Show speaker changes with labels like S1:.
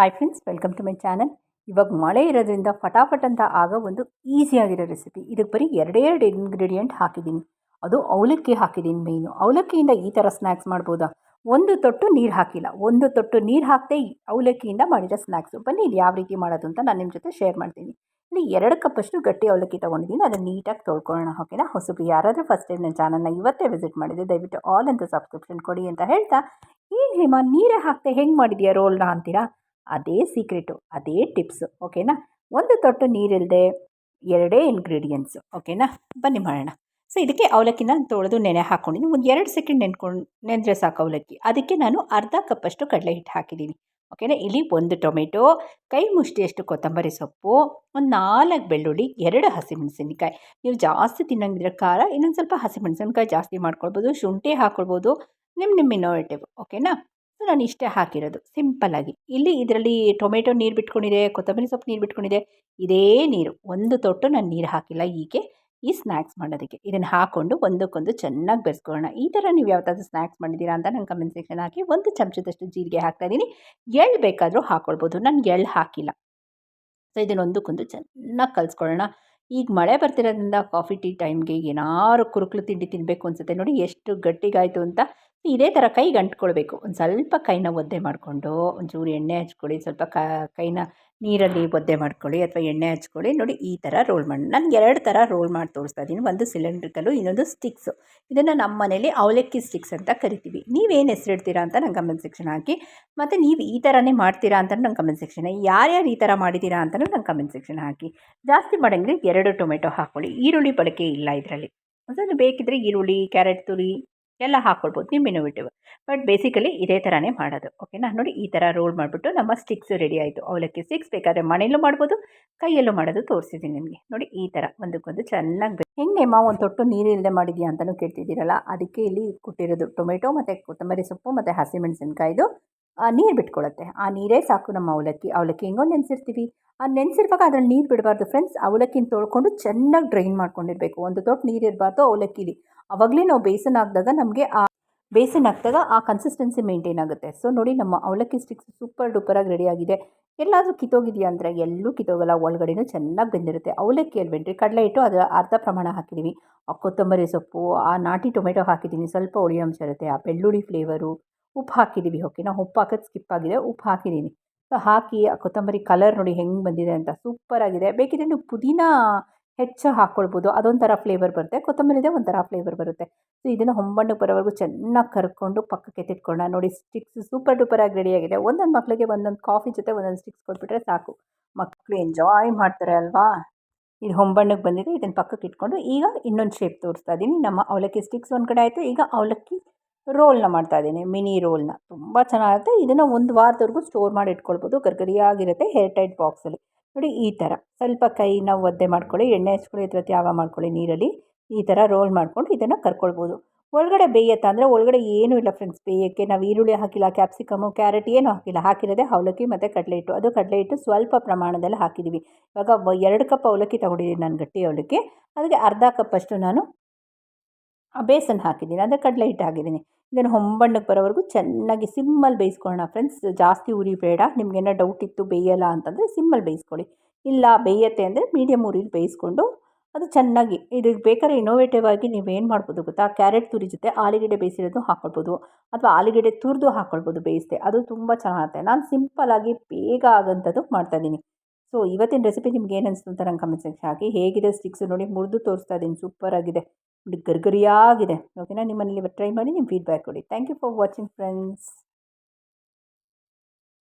S1: Hi friends welcome to my channel ಇವಾಗ ಮಳೆ ಇರೋದ್ರಿಂದ ಫಟಾಫಟ್ ಅಂತ ಆಗ ಒಂದು ಈಸಿಯಾಗಿರೋ ರೆಸಿಪಿ ಇದಕ್ಕೆ ಬರೀ ಎರಡೇ ಎರಡು ಇಂಗ್ರೀಡಿಯೆಂಟ್ ಹಾಕಿದ್ದೀನಿ. ಅದು ಅವಲಕ್ಕಿ ಹಾಕಿದ್ದೀನಿ ಮೇಯ್ನು ಅವಲಕ್ಕಿಯಿಂದ ಈ ಥರ ಸ್ನ್ಯಾಕ್ಸ್ ಮಾಡ್ಬೋದಾ? ಒಂದು ತೊಟ್ಟು ನೀರು ಹಾಕಿಲ್ಲ. ಒಂದು ತೊಟ್ಟು ನೀರು ಹಾಕದೆ ಅವಲಕ್ಕಿಯಿಂದ ಮಾಡಿರೋ ಸ್ನ್ಯಾಕ್ಸು ಬನ್ನಿ ಇದು ಯಾವ ರೀತಿ ಮಾಡೋದು ಅಂತ ನಾನು ನಿಮ್ಮ ಜೊತೆ ಶೇರ್ ಮಾಡ್ತೀನಿ. ಇಲ್ಲಿ ಎರಡು ಕಪ್ಪಷ್ಟು ಗಟ್ಟಿ ಅವಲಕ್ಕಿ ತೊಗೊಂಡಿದ್ದೀನಿ. ಅದನ್ನು ನೀಟಾಗಿ ತೊಳ್ಕೊಳ್ಳೋಣ ಓಕೆನಾ ಹೊಸಬ್ರು ಯಾರಾದರೂ ಫಸ್ಟ್ ಟೈಮ್ ನನ್ನ ಚಾನಲ್ನ ಇವತ್ತೇ ವಿಸಿಟ್ ಮಾಡಿದೆ ದಯವಿಟ್ಟು ಆಲ್ ಅಂತ ಸಬ್ಸ್ಕ್ರಿಪ್ಷನ್ ಕೊಡಿ ಅಂತ ಹೇಳ್ತಾ. ಏನು ಹೇಮ, ನೀರೇ ಹಾಕ್ತೆ ಹೆಂಗೆ ಮಾಡಿದೆಯಾ ರೋಲ್ನ ಅಂತೀರಾ? ಅದೇ ಸೀಕ್ರೆಟು ಅದೇ ಟಿಪ್ಸು ಓಕೆನಾ ಒಂದು ತೊಟ್ಟು ನೀರಿಲ್ಲದೆ ಎರಡೇ ಇಂಗ್ರೀಡಿಯೆಂಟ್ಸು ಓಕೆನಾ ಬನ್ನಿ ಮಾಡೋಣ. ಸೊ ಇದಕ್ಕೆ ಅವಲಕ್ಕಿನ ತೊಳೆದು ನೆನೆ ಹಾಕ್ಕೊಂಡಿದ್ದೀನಿ ಒಂದು ಎರಡು ಸೆಕೆಂಡ್ ನೆನ್ಕೊಂಡು ನೆನೆದ್ರೆ ಸಾಕು ಅವಲಕ್ಕಿ. ಅದಕ್ಕೆ ನಾನು ಅರ್ಧ ಕಪ್ಪಷ್ಟು ಕಡಲೆ ಹಿಟ್ಟು ಹಾಕಿದ್ದೀನಿ ಓಕೆನಾ ಇಲ್ಲಿ ಒಂದು ಟೊಮೆಟೊ, ಕೈ ಮುಷ್ಟಿಯಷ್ಟು ಕೊತ್ತಂಬರಿ ಸೊಪ್ಪು, ಒಂದು ನಾಲ್ಕು ಬೆಳ್ಳುಳ್ಳಿ, ಎರಡು ಹಸಿಮೆಣಸಿನಕಾಯಿ. ನೀವು ಜಾಸ್ತಿ ತಿನ್ನಂಗಿದ್ರೆ ಖಾರ, ಇನ್ನೊಂದು ಸ್ವಲ್ಪ ಹಸಿಮೆಣಸಿನ್ಕಾಯಿ ಜಾಸ್ತಿ ಮಾಡ್ಕೊಳ್ಬೋದು, ಶುಂಠಿ ಹಾಕ್ಕೊಳ್ಬೋದು ನಿಮ್ಮ ನಿಮ್ಮ ಇನ್ನೋವೇಟಿವ್ ಓಕೆನಾ ಸೊ, ನಾನು ಇಷ್ಟೇ ಹಾಕಿರೋದು. ಸಿಂಪಲ್ಲಾಗಿ ಇಲ್ಲಿ ಇದರಲ್ಲಿ ಟೊಮೆಟೊ ನೀರು ಬಿಟ್ಕೊಂಡಿದೆ, ಕೊತ್ತಂಬರಿ ಸೊಪ್ಪು ನೀರು ಬಿಟ್ಕೊಂಡಿದೆ, ಇದೇ ನೀರು. ಒಂದು ತೊಟ್ಟು ನಾನು ನೀರು ಹಾಕಿಲ್ಲ ಹೀಗೆ. ಈ ಸ್ನ್ಯಾಕ್ಸ್ ಮಾಡೋದಕ್ಕೆ. ಇದನ್ನು ಹಾಕ್ಕೊಂಡು ಒಂದಕ್ಕೊಂದು ಚೆನ್ನಾಗಿ ಬೆರೆಸ್ಕೊಳ್ಳೋಣ. ಈ ಥರ ನೀವು ಯಾವತ್ತಾದ್ರೂ ಸ್ನ್ಯಾಕ್ಸ್ ಮಾಡಿದ್ದೀರಾ ಅಂತ ನಂಗೆ ಕಮೆಂಟ್ ಸೆಕ್ಷನ್ ಹಾಕಿ ಒಂದು ಚಮಚದಷ್ಟು ಜೀರಿಗೆ ಹಾಕ್ತಾಯಿದ್ದೀನಿ ಎಳ್ಳು ಬೇಕಾದರೂ ಹಾಕ್ಕೊಳ್ಬೋದು ನಾನು ಎಳ್ಳು ಹಾಕಿಲ್ಲ. ಸೊ, ಇದನ್ನು ಒಂದಕ್ಕೊಂದು ಚೆನ್ನಾಗಿ ಕಲಿಸ್ಕೊಳ್ಳೋಣ. ಈಗ ಮಳೆ ಬರ್ತಿರೋದ್ರಿಂದ ಕಾಫಿ ಟೀ ಟೈಮ್ಗೆ ಏನಾರು ಕುರುಕಲು ತಿಂಡಿ ತಿನ್ನಬೇಕು ಅನಿಸುತ್ತೆ ನೋಡಿ, ಎಷ್ಟು ಗಟ್ಟಿಗಾಯಿತು ಅಂತ. ಇದೇ ಥರ ಕೈಗೆ ಅಂಟ್ಕೊಳ್ಬೇಕು. ಒಂದು ಸ್ವಲ್ಪ ಕೈನ ಒದ್ದೆ ಮಾಡಿಕೊಂಡು ಒಂಚೂರು ಎಣ್ಣೆ ಹಚ್ಕೊಳ್ಳಿ, ಸ್ವಲ್ಪ ಕೈನ ನೀರಲ್ಲಿ ಒದ್ದೆ ಮಾಡ್ಕೊಳ್ಳಿ ಅಥವಾ ಎಣ್ಣೆ ಹಚ್ಕೊಳ್ಳಿ. ನೋಡಿ ಈ ಥರ ರೋಲ್ ಮಾಡಿ ನಾನು ಎರಡು ಥರ ರೋಲ್ ಮಾಡಿ ತೋರಿಸ್ತಾ ಇದ್ದೀನಿ ಒಂದು ಸಿಲಿಂಡ್ರಿಕಲ್ಲು ಇನ್ನೊಂದು ಸ್ಟಿಕ್ಸು. ಇದನ್ನು ನಮ್ಮ ಮನೇಲಿ ಅವಲಕ್ಕಿ ಸ್ಟಿಕ್ಸ್ ಅಂತ ಕರಿತೀವಿ. ನೀವೇನು ಹೆಸರಿಡ್ತೀರಾ ಅಂತ ನಂಗೆ ಕಮೆಂಟ್ ಸೆಕ್ಷನ್ ಹಾಕಿ. ಮತ್ತು ನೀವು ಈ ಥರನೇ ಮಾಡ್ತೀರಾ ಅಂತ ನಂಗೆ ಕಮೆಂಟ್ ಸೆಕ್ಷನ್ ಯಾರ್ಯಾರು ಈ ಥರ ಮಾಡಿದ್ದೀರಾ ಅಂತಲೂ ನಂಗೆ ಕಮೆಂಟ್ ಸೆಕ್ಷನ್ ಹಾಕಿ. ಜಾಸ್ತಿ ಮಾಡಂಗಿದ್ರೆ ಎರಡು ಟೊಮೆಟೊ ಹಾಕ್ಕೊಳ್ಳಿ ಈರುಳ್ಳಿ ಬಳಕೆ ಇಲ್ಲ ಇದರಲ್ಲಿ. ಅದನ್ನು ಬೇಕಿದ್ದರೆ ಈರುಳ್ಳಿ, ಕ್ಯಾರೆಟ್ ತುರಿ ಎಲ್ಲ ಹಾಕ್ಕೊಳ್ಬೋದು ನಿಮ್ಮ ಇನೋವೇಟಿವ್ ಬಟ್ ಬೇಸಿಕಲಿ ಇದೇ ಥರನೇ ಮಾಡೋದು. ಓಕೆನಾ ನೋಡಿ ಈ ಥರ ರೋಲ್ ಮಾಡಿಬಿಟ್ಟು ನಮ್ಮ ಸ್ಟಿಕ್ಸ್ ರೆಡಿ ಆಯಿತು. ಅವಲಕ್ಕಿ ಸ್ಟಿಕ್ಸ್ ಬೇಕಾದರೆ ಮನೆಯಲ್ಲೂ ಮಾಡ್ಬೋದು, ಕೈಯಲ್ಲೂ ಮಾಡೋದು ತೋರಿಸಿದ್ದೀನಿ ನಿಮಗೆ. ನೋಡಿ ಈ ಥರ ಒಂದಕ್ಕೊಂದು ಚೆನ್ನಾಗಿ ಹೆಂಗೆ ಮಾ ಒಂದು ತೊಟ್ಟು ನೀರಿಲ್ಲದೆ ಮಾಡಿದ್ಯಾ ಅಂತಲೂ ಕೇಳ್ತಿದ್ದೀರಲ್ಲ, ಅದಕ್ಕೆ ಇಲ್ಲಿ ಕೊಟ್ಟಿರೋದು ಟೊಮೆಟೊ ಮತ್ತು ಕೊತ್ತಂಬರಿ ಸೊಪ್ಪು ಮತ್ತು ಹಸಿಮೆಣಸಿನ್ಕಾಯ್ದು. ನೀರು ಬಿಟ್ಕೊಳ್ಳುತ್ತೆ ಆ ನೀರೇ ಸಾಕು ನಮ್ಮ ಅವಲಕ್ಕಿ. ಅವಲಕ್ಕಿ ಹೆಂಗೋ ನೆನೆಸಿರ್ತೀವಿ. ಆ ನೆನೆಸಿರುವಾಗ ಅದ್ರಲ್ಲಿ ನೀರು ಬಿಡಬಾರ್ದು ಫ್ರೆಂಡ್ಸ್ ಅವಲಕ್ಕಿನ ತೊಳ್ಕೊಂಡು ಚೆನ್ನಾಗಿ ಡ್ರೈನ್ ಮಾಡ್ಕೊಂಡಿರಬೇಕು. ಒಂದು ತೊಟ್ಟು ನೀರು ಇರಬಾರ್ದು ಅವಲಕ್ಕಿಲಿ. ಆವಾಗಲೇ ನಾವು ಬೇಸನ್ ಹಾಕಿದಾಗ ನಮಗೆ ಆ ಬೇಸನ್ ಹಾಕಿದಾಗ ಆ ಕನ್ಸಿಸ್ಟೆನ್ಸಿ ಮೇಂಟೈನ್ ಆಗುತ್ತೆ. ಸೊ ನೋಡಿ ನಮ್ಮ ಅವಲಕ್ಕಿ ಸ್ಟಿಕ್ಸ್ ಸೂಪರ್ ಡೂಪರಾಗಿ ರೆಡಿಯಾಗಿದೆ ಎಲ್ಲಾದರೂ ಕಿತ್ತೋಗಿದೆಯಾ ಅಂದರೆ ಎಲ್ಲೂ ಕಿತ್ತೋಗಲ್ಲ, ಒಳಗಡೆನೂ ಚೆನ್ನಾಗಿ ಬೆಂದಿರುತ್ತೆ. ಅವಲಕ್ಕಿ ಬೆಂಡ್ರಿ ಕಡಲೆ ಇಟ್ಟು ಅದರ ಅರ್ಧ ಪ್ರಮಾಣ ಹಾಕಿದ್ದೀವಿ ಆ ಕೊತ್ತಂಬರಿ ಸೊಪ್ಪು, ಆ ನಾಟಿ ಟೊಮೆಟೊ ಹಾಕಿದ್ದೀನಿ ಸ್ವಲ್ಪ ಹುಳಿ ಅಂಶ ಇರುತ್ತೆ. ಆ ಬೆಳ್ಳುಳ್ಳಿ ಫ್ಲೇವರು ಉಪ್ಪು ಹಾಕಿದ್ದೀವಿ ನಾವು ಉಪ್ಪು ಹಾಕೋದು ಸ್ಕಿಪ್ ಆಗಿದೆ. ಉಪ್ಪು ಹಾಕಿದ್ದೀನಿ ಸೊ ಹಾಕಿ ಆ ಕೊತ್ತಂಬರಿ ಕಲರ್ ನೋಡಿ ಹೆಂಗೆ ಬಂದಿದೆ ಅಂತ ಸೂಪರಾಗಿದೆ ಬೇಕಿದ್ರೆ ನೀವು ಪುದೀನ ಹೆಚ್ಚು ಹಾಕ್ಕೊಳ್ಬೋದು ಅದೊಂಥರ ಫ್ಲೇವರ್ ಬರುತ್ತೆ. ಕೊತ್ತಂಬರಿದೆ ಒಂಥರ ಫ್ಲೇವರ್ ಬರುತ್ತೆ. ಸೊ ಇದನ್ನು ಹೊಂಬಣ್ಣಕ್ಕೆ ಬರೋವರೆಗೂ ಚೆನ್ನಾಗಿ ಕರ್ಕೊಂಡು ಪಕ್ಕಕ್ಕೆ ಎತ್ತಿಟ್ಕೊಳ್ಳೋಣ. ನೋಡಿ ಸ್ಟಿಕ್ಸ್ ಸೂಪರ್ ಡೂಪರಾಗಿ ರೆಡಿಯಾಗಿದೆ ಒಂದೊಂದು ಮಕ್ಕಳಿಗೆ ಒಂದೊಂದು ಕಾಫಿ ಜೊತೆ ಒಂದೊಂದು ಸ್ಟಿಕ್ಸ್ ಕೊಟ್ಬಿಟ್ರೆ ಸಾಕು. ಮಕ್ಕಳು ಎಂಜಾಯ್ ಮಾಡ್ತಾರೆ ಅಲ್ವಾ? ಇದು ಹೊಂಬಣ್ಣಕ್ಕೆ ಬಂದಿದೆ. ಇದನ್ನು ಪಕ್ಕಕ್ಕೆ ಇಟ್ಕೊಂಡು ಈಗ ಇನ್ನೊಂದು ಶೇಪ್ ತೋರಿಸ್ತಾ ಇದ್ದೀನಿ ನಮ್ಮ ಅವಲಕ್ಕಿ ಸ್ಟಿಕ್ಸ್ ಒಂದು ಕಡೆ ಆಯಿತು. ಈಗ ಅವಲಕ್ಕಿ ರೋಲ್ನ ಮಾಡ್ತಾ ಇದ್ದೀನಿ ಮಿನಿ ರೋಲ್ನ ತುಂಬ ಚೆನ್ನಾಗಿರುತ್ತೆ ಇದನ್ನು ಒಂದು ವಾರದವರೆಗೂ ಸ್ಟೋರ್ ಮಾಡಿ ಇಟ್ಕೊಳ್ಬೋದು. ಗರ್ಗರಿಯಾಗಿರುತ್ತೆ. ಹೇರ್ ಟೈಟ್ ಬಾಕ್ಸಲ್ಲಿ ನೋಡಿ ಈ ಥರ. ಸ್ವಲ್ಪ ಕೈನ ಒದ್ದೆ ಮಾಡ್ಕೊಳ್ಳಿ, ಎಣ್ಣೆ ಹಚ್ಕೊಳ್ಳಿ ಅಥವಾ ತ್ಯಾವ ಮಾಡ್ಕೊಳ್ಳಿ ನೀರಲ್ಲಿ. ಈ ಥರ ರೋಲ್ ಮಾಡ್ಕೊಂಡು ಇದನ್ನು ಕರ್ಕೊಳ್ಬೋದು. ಒಳಗಡೆ ಬೇಯತ್ತ ಅಂದರೆ ಒಳಗಡೆ ಏನೂ ಇಲ್ಲ ಫ್ರೆಂಡ್ಸ್ ಬೇಯೋಕ್ಕೆ ನಾವು ಈರುಳ್ಳಿ ಹಾಕಿಲ್ಲ ಕ್ಯಾಪ್ಸಿಕಮು ಕ್ಯಾರೆಟ್ ಏನೂ ಹಾಕಿಲ್ಲ. ಹಾಕಿರೋದೇ ಅವಲಕ್ಕಿ ಮತ್ತು ಕಡಲೆ ಹಿಟ್ಟು ಅದು ಕಡಲೆ ಹಿಟ್ಟು ಸ್ವಲ್ಪ ಪ್ರಮಾಣದಲ್ಲಿ ಹಾಕಿದ್ದೀವಿ. ಇವಾಗ ಎರಡು ಕಪ್ ಅವಲಕ್ಕಿ ತೊಗೊಂಡಿದ್ದೀನಿ ನಾನು ಗಟ್ಟಿ ಅವಲಕ್ಕಿ. ಅದಕ್ಕೆ ಅರ್ಧ ಕಪ್ಪಷ್ಟು ನಾನು ಬೇಸನ್ ಹಾಕಿದ್ದೀನಿ. ಅಂದರೆ ಕಡಲೆ ಹಿಟ್ಟು ಹಾಕಿದ್ದೀನಿ. ಇದನ್ನು ಹೊಂಬಣ್ಣಕ್ಕೆ ಬರೋವರೆಗೂ ಚೆನ್ನಾಗಿ ಸಿಮ್ಮಲ್ಲಿ ಬೇಯಿಸ್ಕೊಳ್ಳೋಣ ಫ್ರೆಂಡ್ಸ್. ಜಾಸ್ತಿ ಉರಿ ಬೇಡ. ನಿಮಗೇನೋ ಡೌಟ್ ಇತ್ತು ಬೇಯಲ್ಲ ಅಂತಂದರೆ ಸಿಮ್ಮಲ್ಲಿ ಬೇಯಿಸ್ಕೊಳ್ಳಿ. ಇಲ್ಲ ಬೇಯತ್ತೆ ಅಂದರೆ ಮೀಡಿಯಮ್ ಉರಿಲಿ ಬೇಯಿಸ್ಕೊಂಡು ಅದು ಚೆನ್ನಾಗಿ ಇದಕ್ಕೆ ಬೇಕಾದ್ರೆ ಇನೋವೇಟಿವ್ ಆಗಿ ನೀವೇನು ಮಾಡ್ಬೋದು ಗೊತ್ತಾ? ಕ್ಯಾರೆಟ್ ತುರಿ ಜೊತೆ ಆಲೂಗೆಡ್ಡೆ ಬೇಯಿಸಿರೋದು ಹಾಕ್ಕೊಳ್ಬೋದು ಅಥವಾ ಆಲೂಗೆಡ್ಡೆ ತುರಿದು ಹಾಕ್ಕೊಳ್ಬೋದು ಬೇಯಿಸಿದೆ. ಅದು ತುಂಬ ಚೆನ್ನಾಗುತ್ತೆ. ನಾನು ಸಿಂಪಲ್ಲಾಗಿ ಬೇಗ ಆಗೋಂಥದ್ದು ಮಾಡ್ತಾಯಿದ್ದೀನಿ ಸೊ, ಇವತ್ತಿನ ರೆಸಿಪಿ ನಿಮ್ಗೆ ಏನು ಅನಿಸ್ತು ಅಂತ ನಂಗೆ ಕಮೆಂಟ್ ಸೆಕ್ಷನ್ ಹಾಕಿ. ಹೇಗಿದೆ ಸ್ಟಿಕ್ಸ್ ನೋಡಿ ಮುರಿದು ತೋರಿಸ್ತಾ ಇದ್ದೀನಿ. ಸೂಪರಾಗಿದೆ ನಿಮ್ಮ ಓಕೆನಾ? ನಿಮ್ಮನೇಲಿ ಟ್ರೈ ಮಾಡಿ ನಿಮ್ಮ ಫೀಡ್ಬ್ಯಾಕ್ ಕೊಡಿ. Thank you for watching friends